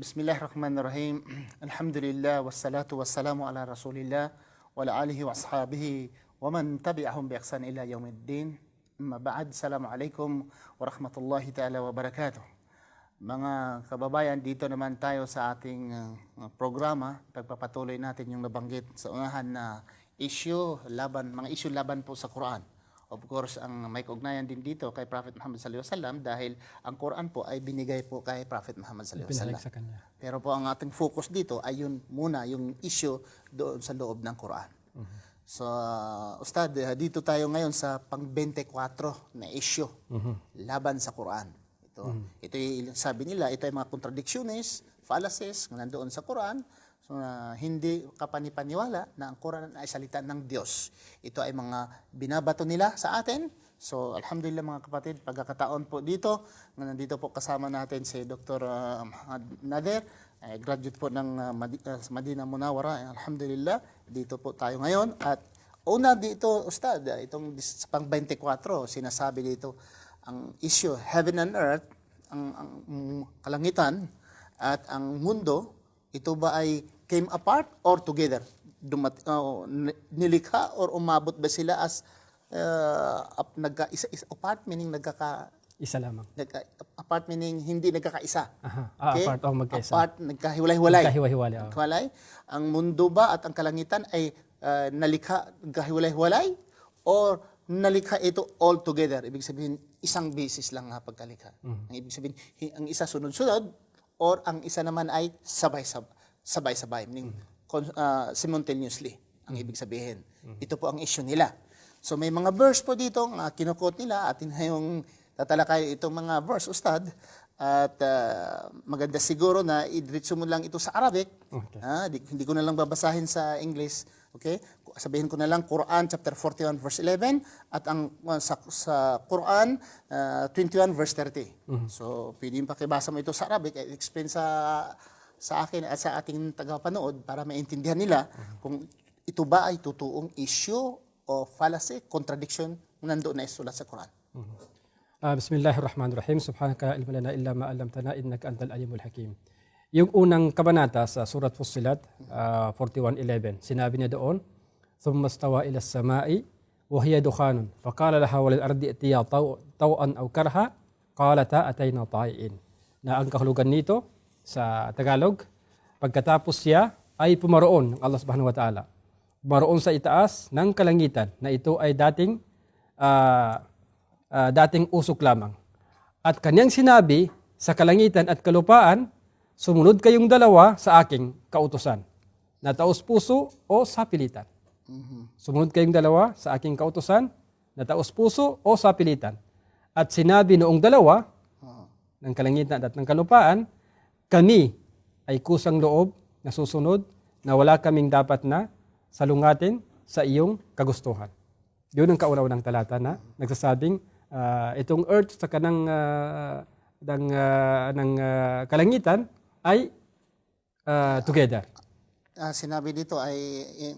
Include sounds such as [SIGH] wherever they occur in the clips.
Bismillahirrahmanirrahim. [CLEARS THROAT] Alhamdulillah wassalatu wassalamu ala Rasulillah wa ala alihi wa ashabihi wa man tabi'ahum bi ihsan ila yaumiddin. Amma ba'd. Assalamualaikum wa rahmatullahi ta'ala wa barakatuh. Mga kababayan, dito naman tayo sa ating uh, programa. Pagpapatuloy natin yung nabanggit sa unahan na issue laban, mga issue laban po sa Quran. Of course, ang may kaugnayan din dito kay Prophet Muhammad sallallahu alaihi wasallam dahil ang Quran po ay binigay po kay Prophet Muhammad sallallahu alaihi wasallam. sa kanya. Pero po ang ating focus dito ay yun muna, yung issue doon sa loob ng Quran. So, uh, Ustad, uh, dito tayo ngayon sa pang-24 na issue laban sa Quran. Ito, ito yung, sabi nila, ito ay mga contradictions, fallacies na nandoon sa Quran. Na hindi kapanipaniwala na ang Quran ay salita ng Diyos. Ito ay mga binabato nila sa atin. So, alhamdulillah mga kapatid, pagkakataon po dito, na nandito po kasama natin si Dr. uh, Muhammad Nader, ay graduate po ng uh, uh, Madina Munawara. Eh, Alhamdulillah, dito po tayo ngayon. At una dito, Ustad, uh, itong pang 24, sinasabi dito, ang issue, heaven and earth, ang, ang kalangitan at ang mundo, ito ba ay came apart or together? Dumat, uh, nilikha or umabot ba sila as uh, up, nagka, isa, isa, apart meaning nagkaka, Isa lamang. nagka, apart meaning hindi nagkakaisa. Aha. Ah, apart o magkaisa. Apart, nagkahiwalay-hiwalay. Magkahiwa-hiwalay, oo. Nagkahiwalay. Ang mundo ba at ang kalangitan ay uh, nalikha, nagkahiwalay-hiwalay? Or nalikha ito all together? Ibig sabihin, isang basis lang nga pagkalikha. Mm-hmm. Ang ibig sabihin, hi- ang isa sunod-sunod, or ang isa naman ay sabay-sabay. Sabay-sabay, meaning uh, simultaneously, ang Mm-hmm. ibig sabihin. Ito po ang issue nila. So may mga verse po dito ang uh, kinukot nila at yung tatalakay itong mga verse, Ustad. At uh, maganda siguro na idritso mo lang ito sa Arabic. Okay. Ah, di, hindi ko na lang babasahin sa English. Okay? Sabihin ko na lang Quran chapter 41 verse 11 at ang uh, sa, sa Quran uh, 21 verse 30. So, pwede yung pakibasa mo ito sa Arabic, eh, explain sa sa akin at sa ating tagapanood para maintindihan nila kung ito ba ay totoong issue o fallacy, contradiction na nandoon na isulat sa Quran. Ah, Bismillahirrahmanirrahim. Subhanaka ilma lana illa ma 'allamtana innaka antal alimul hakim. Yung unang kabanata sa surat Fussilat ah, 41:11, sinabi niya doon, "Thumma stawa ila as-sama'i wa hiya dukhanun. Faqala laha walil ardi atiya taw- taw'an aw karha, qalata atayna ta'iin." Na ang kahulugan nito sa Tagalog, pagkatapos siya ay pumaroon ng Allah Subhanahu wa Ta'ala. Pumaroon sa itaas ng kalangitan na ito ay dating ah, ah, dating usok lamang. At kanyang sinabi sa kalangitan at kalupaan, sumunod kayong dalawa sa aking kautusan, na taos puso o sapilitan. Sumunod kayong dalawa sa aking kautusan, na taos puso o sapilitan. At sinabi noong dalawa, ng kalangitan at ng kalupaan, kami ay kusang loob na susunod na wala kaming dapat na salungatin sa iyong kagustuhan. Yun ang kauna ng talata na nagsasabing ah, itong earth sa kanang ah, ng, ah, ng ah, kalangitan ay ah, together. Ah, sinabi dito ay eh,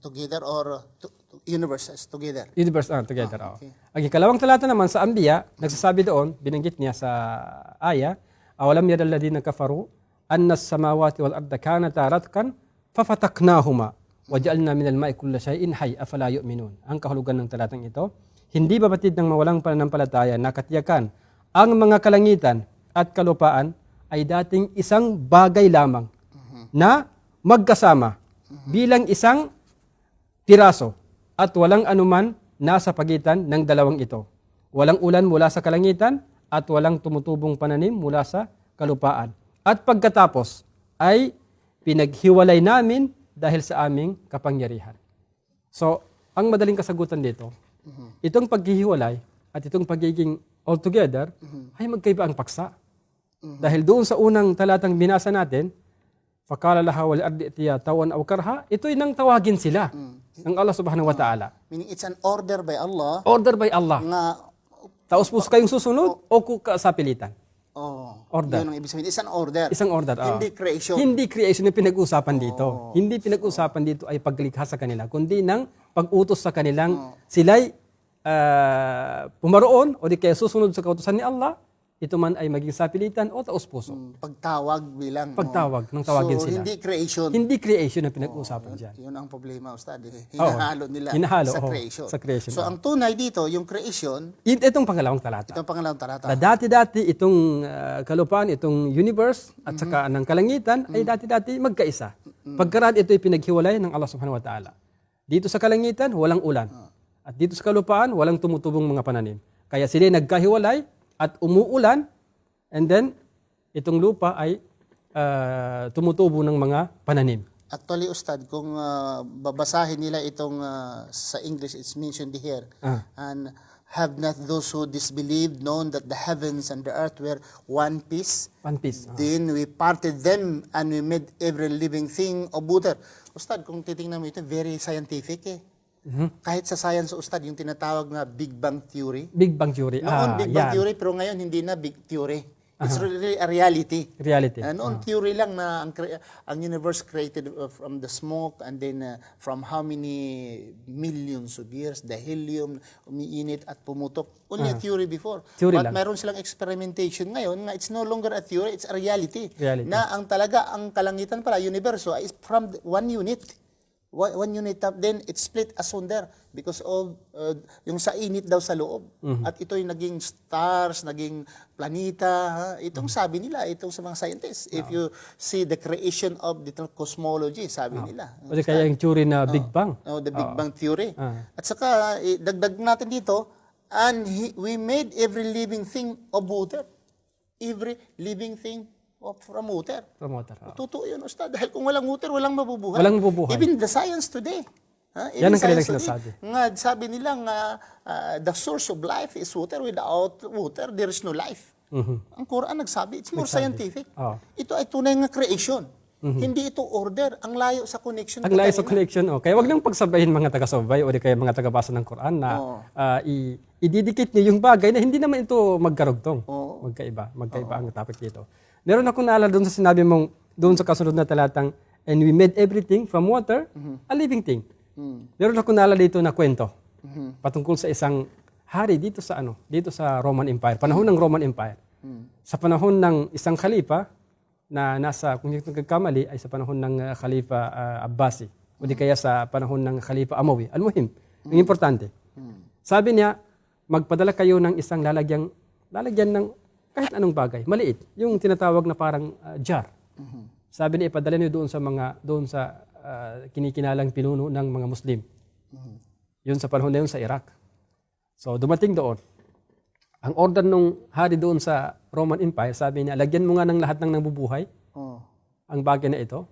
together or to- to- universe is together. Universe ah, together. oo. okay. Ang ikalawang talata naman sa Ambiya, nagsasabi doon, binanggit niya sa aya, yara alladhina kafaru anna as-samawati wal arda kanata ratkan fafataknahuma waja'alna minal ma'i kulla shay'in hayy afala yu'minun. Ang kahulugan ng talatang ito, hindi ba batid ng mawalang pananampalataya na katiyakan ang mga kalangitan at kalupaan ay dating isang bagay lamang na magkasama bilang isang piraso at walang anuman nasa pagitan ng dalawang ito. Walang ulan mula sa kalangitan at walang tumutubong pananim mula sa kalupaan. At pagkatapos ay pinaghiwalay namin dahil sa aming kapangyarihan. So, ang madaling kasagutan dito, itong paghihiwalay at itong pagiging altogether ay magkaiba ang paksa. Dahil doon sa unang talatang binasa natin, Fakala laha wal ardi itiya tawan aw karha, ito'y nang tawagin sila ng Allah subhanahu wa ta'ala. Meaning it's an order by Allah Order by Allah. nga Taos puso kayong susunod o kuka sa pilitan. oh, Order. Yun ang ibig sabihin. It's an order. Isang order. ah. Hindi creation. Hindi creation yung pinag-usapan dito. Hindi pinag-usapan dito ay paglikha sa kanila, kundi ng pag-utos sa kanilang sila'y ah, pumaroon o di kaya susunod sa kautusan ni Allah ito man ay maging sapilitan o taos puso. Pagtawag bilang. Pagtawag, nang tawagin so, sila. hindi creation. Hindi creation ang pinag-uusapan dyan. Yun ang problema, Ustad. Eh. Hinahalo nila Hinahalo, sa oo. creation. Sa creation, So, ang tunay dito, yung creation, It- Itong pangalawang talata. ito ang pangalawang talata. Na dati-dati itong ah, kalupaan, itong universe at saka Mm-hmm. ng kalangitan ay dati-dati magkaisa. Pagkaraan ito ay pinaghiwalay ng Allah subhanahu wa ta'ala. Dito sa kalangitan, walang ulan. Ah. At dito sa kalupaan, walang tumutubong mga pananim. Kaya sila ay nagkahiwalay at umuulan and then itong lupa ay ah, tumutubo ng mga pananim. Actually, Ustad, kung ah, babasahin nila itong ah, sa English, it's mentioned here. Ah. And have not those who disbelieved known that the heavens and the earth were one piece? One piece. Ah. Then we parted them and we made every living thing of water. Ustad, kung titingnan mo ito, very scientific eh. Mhm. Kahit sa science, Ustad, yung tinatawag na Big Bang Theory. Big Bang Theory. Noon, ah, Big Bang yan. Theory, pero ngayon hindi na Big Theory. It's really a reality. Reality. Uh, noon, theory lang na ang, cre- ang universe created uh, from the smoke and then uh, from how many millions of years, the helium, umiinit at pumutok. Only a theory before. Ah. Theory But lang. meron silang experimentation ngayon na it's no longer a theory, it's a reality. Reality. Na ang talaga, ang kalangitan pala, universo, is from one unit. One, unit up, then it's split asunder because of uh, yung sa init daw sa loob. Mm-hmm. At ito yung naging stars, naging planeta. Ha? Itong Mm-hmm. sabi nila, itong sa mga scientists. If Ah. you see the creation of the cosmology, sabi nila. Kasi kaya yung theory na Big Bang. Oh, the Big Bang Theory. Ah. At saka, eh, dagdag natin dito, and he, we made every living thing of water. Every living thing of from water. Promoter. ah. Totoo yun, Ustad. Dahil kung walang water, walang mabubuhay. Walang mabubuhay. Even the science today. Ha? Yan ang kanilang sinasabi. Nga, sabi nila nga, ah, the source of life is water. Without water, there is no life. Ang Quran nagsabi, it's more scientific. Mm-hmm. Oo. Mm-hmm. Ito ay tunay nga creation. Hindi ito order. Ang layo sa connection. Ang layo sa connection. Oh. Kaya wag nang pagsabayin mga taga-subaybay o di kaya mga taga-basa ng Quran na ah, i- ididikit niyo yung bagay na hindi naman ito magkarugtong. Magkaiba. Magkaiba ang topic dito. Meron akong naalala doon sa sinabi mong doon sa kasunod na talatang and we made everything from water a living thing. Meron akong naalala dito na kwento patungkol sa isang hari dito sa ano, dito sa Roman Empire, panahon ng Roman Empire. Sa panahon ng isang khalifa na nasa, kung hindi nagkamali, ay sa panahon ng uh, Khalifa uh, Abbasi. O di kaya sa panahon ng Khalifa Amawi. Al-Muhim, ang importante. Sabi niya, magpadala kayo ng isang lalagyang, lalagyan ng kahit anong bagay, maliit. Yung tinatawag na parang uh, jar. Sabi niya, ipadala niyo doon sa mga, doon sa uh, kinikinalang pinuno ng mga Muslim. Yun sa panahon na yun sa Iraq. So dumating doon. Ang order nung hari doon sa Roman Empire, sabi niya, lagyan mo nga ng lahat ng nabubuhay Oh. ang bagay na ito.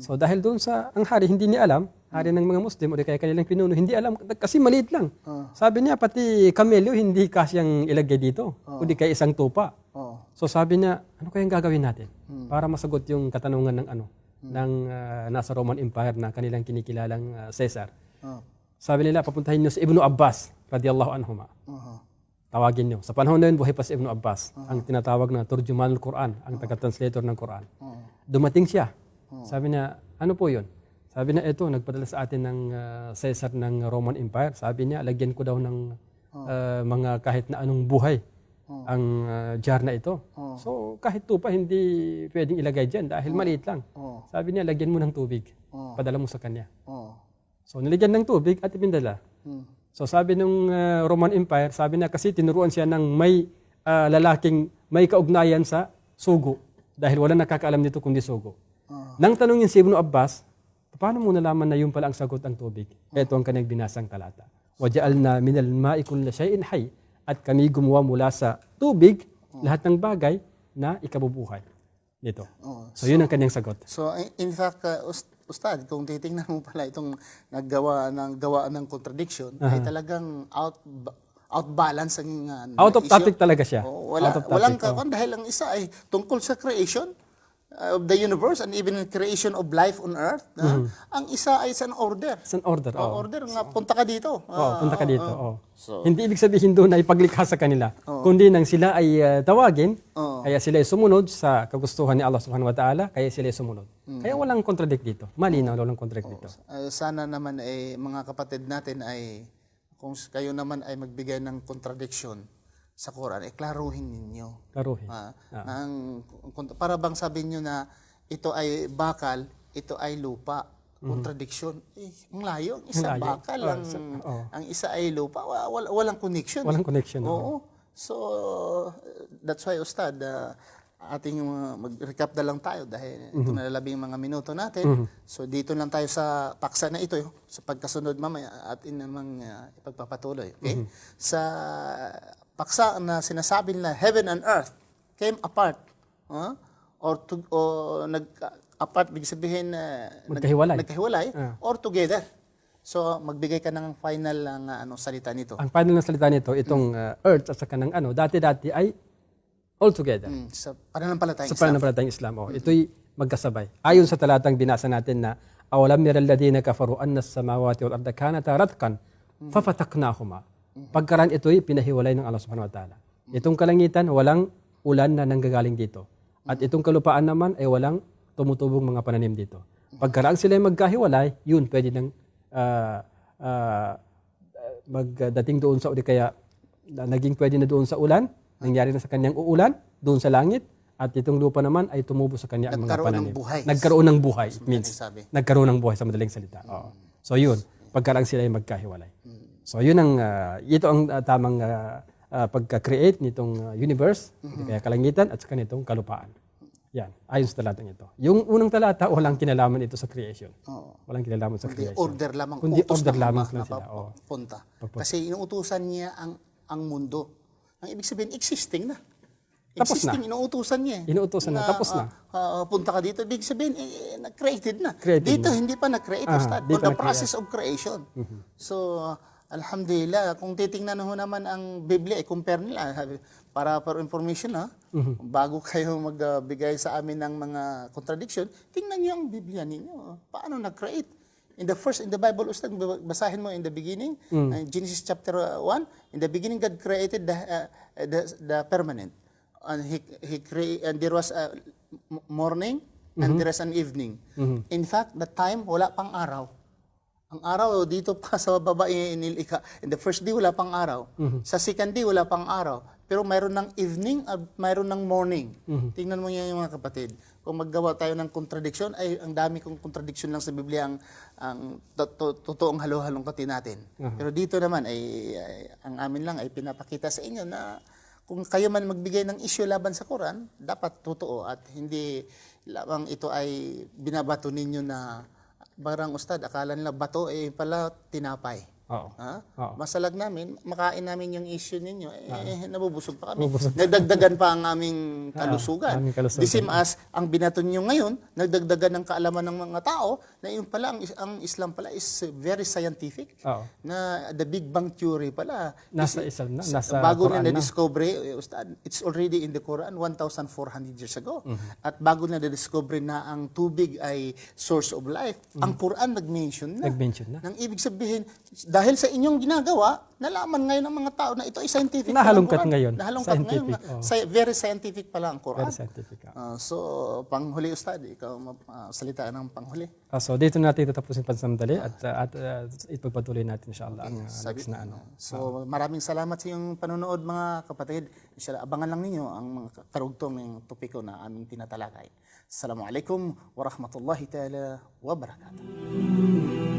So dahil doon sa, ang hari hindi niya alam, hari ng mga Muslim o di kaya kanilang pinuno, hindi alam, kasi maliit lang. Sabi niya, pati kamelyo hindi kasyang ilagay dito, o di kaya isang tupa. Oh. So sabi niya, ano kayang gagawin natin para masagot yung katanungan ng ano, ng ah, nasa Roman Empire na kanilang kinikilalang ah, Caesar. Oh. Sabi nila, papuntahin niyo si Ibnu Abbas, radiyallahu anhuma. Uh-huh. Tawagin niyo. Sa panahon na yun, buhay pa si Ibnu Abbas, ang tinatawag na Turjuman al-Quran, ang taga-translator ng Quran. Dumating siya. Sabi niya, ano po yun? Sabi niya, ito, nagpadala sa atin ng ah, Caesar ng Roman Empire. Sabi niya, lagyan ko daw ng ah, mga kahit na anong buhay ang ah, jar na ito. So, kahit tupa, hindi pwedeng ilagay dyan dahil maliit lang. Sabi niya, lagyan mo ng tubig. Padala mo sa kanya. Oh. So, nilagyan ng tubig at ipindala. So, sabi nung uh, Roman Empire, sabi na kasi tinuruan siya ng may uh, lalaking may kaugnayan sa sugo. Dahil wala nakakaalam nito kundi sugo. Nang tanongin si Ibn Abbas, paano mo nalaman na yun pala ang sagot ang tubig? Ito ang kanyang binasang talata. وَجَعَلْنَا مِنَ الْمَاءِ كُلَّ شَيْءٍ حَيٍّ At kami gumawa mula sa tubig lahat ng bagay na ikabubuhay. Dito. So, yun ang kanyang sagot. So, in- in fact, uh, Ust- Ustad, kung titingnan mo pala itong naggawa ng gawa ng contradiction, ay talagang out outbalance ang uh, Out of issue. topic talaga siya. Oo, wala, Out of topic, walang oh. kawan dahil ang isa ay tungkol sa creation uh, of the universe and even creation of life on earth. ha? Ang isa ay sa order. It's an order. Oh, Mm-hmm. oh. order nga, punta ka dito. Oo, Ah, punta ka dito. oo. oo. Hindi ibig sabihin doon na ipaglikha sa kanila, kundi nang sila ay uh, tawagin, Oo. kaya sila ay sumunod sa kagustuhan ni Allah subhanahu wa ta'ala, kaya sila ay sumunod. Kaya walang contradict dito. Malinaw, walang contradict dito. Uh, sana naman ay mga kapatid natin ay kung kayo naman ay magbigay ng contradiction sa Quran, eh, klaruhin ninyo. Klaruhin. Ah, ang, para bang sabihin nyo na ito ay bakal, ito ay lupa. Contradiction. Eh, ang layo. Ang isa Ang layo. bakal, Oh, ang, sa- oh. ang isa ay lupa. Wa- wal- walang connection. Walang connection. Oo. So, that's why, Ustad, uh, ating uh, mag-recap na lang tayo dahil ito na lalabing mga minuto natin. So, dito lang tayo sa paksa na ito, sa pagkasunod mamaya atin namang uh, ipagpapatuloy. Okay? Sa paksa na sinasabi nila, heaven and earth came apart. huh? or to, o nag-apart, big sabihin, uh, nag- Magkahiwalay. nagkahiwalay, or together. So, magbigay ka ng final ng uh, ano, salita nito. Ang final na salita nito, itong uh, earth at saka ng ano, dati-dati ay all together. Mm, sa pananampalatayang Sa Islam. pananampalatayang Islam. Oh, ito'y magkasabay. Ayon sa talatang binasa natin na awalam yara alladhina kafaru anna as-samawati wal arda kanata ratqan fafataknahuma. Pagkaraan ito'y pinahiwalay ng Allah Subhanahu wa Ta'ala. Itong kalangitan walang ulan na nanggagaling dito. At itong kalupaan naman ay walang tumutubong mga pananim dito. Pagkaraan sila magkahiwalay, yun pwede nang ah, ah, magdating doon sa kaya na- naging pwede na doon sa ulan, nangyari na sa kanyang uulan, doon sa langit, at itong lupa naman ay tumubo sa kanya ang mga Nagkaroon ng pananim. buhay. Nagkaroon ng buhay. It means, sabi. nagkaroon ng buhay sa madaling salita. Oo. So yun, pagkarang sila ay magkahiwalay. So yun ang, ah, ito ang ah, tamang ah, ah, pagka-create nitong ah, universe, kaya kalangitan, at saka nitong kalupaan. Yan, ayon sa talatang ito. Yung unang talata, walang kinalaman ito sa creation. Oo. Walang kinalaman sa Kundi creation. order lamang. Kundi order ng lamang na sila, oo. punta. Kasi inuutusan niya ang ang mundo. Ang ibig sabihin, existing na. Tapos na. Existing, inuutusan niya. eh. Inuutosan na, tapos na. ah, ah, punta ka dito, ibig sabihin, eh, nag-created na. Created dito, na. hindi pa na-create. Ah, Ustad. dito the process of creation. So, alhamdulillah, kung titingnan ho naman ang Biblia, i-compare nila, sabi, para for information, ha, bago kayo magbigay sa amin ng mga contradiction, tingnan niyo ang Biblia ninyo. Paano nag-create? In the first, in the Bible, Ustad, basahin mo in the beginning, uh, Genesis chapter 1, in the beginning, God created the, uh, the, the permanent. And he, he crea- and there was a morning, and there was an evening. In fact, the time, wala pang araw. Ang araw [LAUGHS] dito pa sa baba inilika. In the first day wala pang araw. Sa second day wala pang araw. Pero mayroon ng evening at mayroon ng morning. Tingnan mo yan yung mga kapatid. Kung maggawa tayo ng contradiction, ay ang dami kong contradiction lang sa Biblia ang, ang to- to- totoong halo-halongkatin natin. Pero dito naman ay, ay ang amin lang ay pinapakita sa inyo na kung kayo man magbigay ng issue laban sa Quran, dapat totoo at hindi lamang ito ay binabato ninyo na barang ustad, akala nila bato eh pala tinapay. Oo. Ha? Oo. Masalag namin, makain namin yung issue ninyo, eh, nabubusog pa kami. Nabubusog. Nagdagdagan pa ang aming kalusugan. aming kalusugan. The same as, ang binato nyo ngayon, nagdagdagan ng kaalaman ng mga tao, na yun pala, ang, ang Islam pala is very scientific. Oo. Na the Big Bang Theory pala. Nasa is- Islam na, sa- nasa bago Quran na na. na-discover, eh, Ustad, it's already in the Quran 1,400 years ago. Mm-hmm. At bago na na-discover na ang tubig ay source of life, ang Quran nag-mention na. Mm-hmm. Nag-mention na. Nang ibig sabihin, dahil sa inyong ginagawa, nalaman ngayon ng mga tao na ito ay scientific. Nahalungkat ngayon. Nahalungkat ngayon. Scientific, na- oh. very scientific pala ang Quran. Very scientific. ah. Ah, so, panghuli Ustad, ikaw uh, salita ng panghuli. Ah, so dito natin tatapusin pansamdali at uh, at uh, ipagpatuloy natin inshallah ang uh, next na ano. So, maraming salamat sa iyong panonood mga kapatid. Inshallah, abangan lang ninyo ang mga karugtong ng topiko na aming tinatalakay. Assalamualaikum warahmatullahi ta'ala wabarakatuh.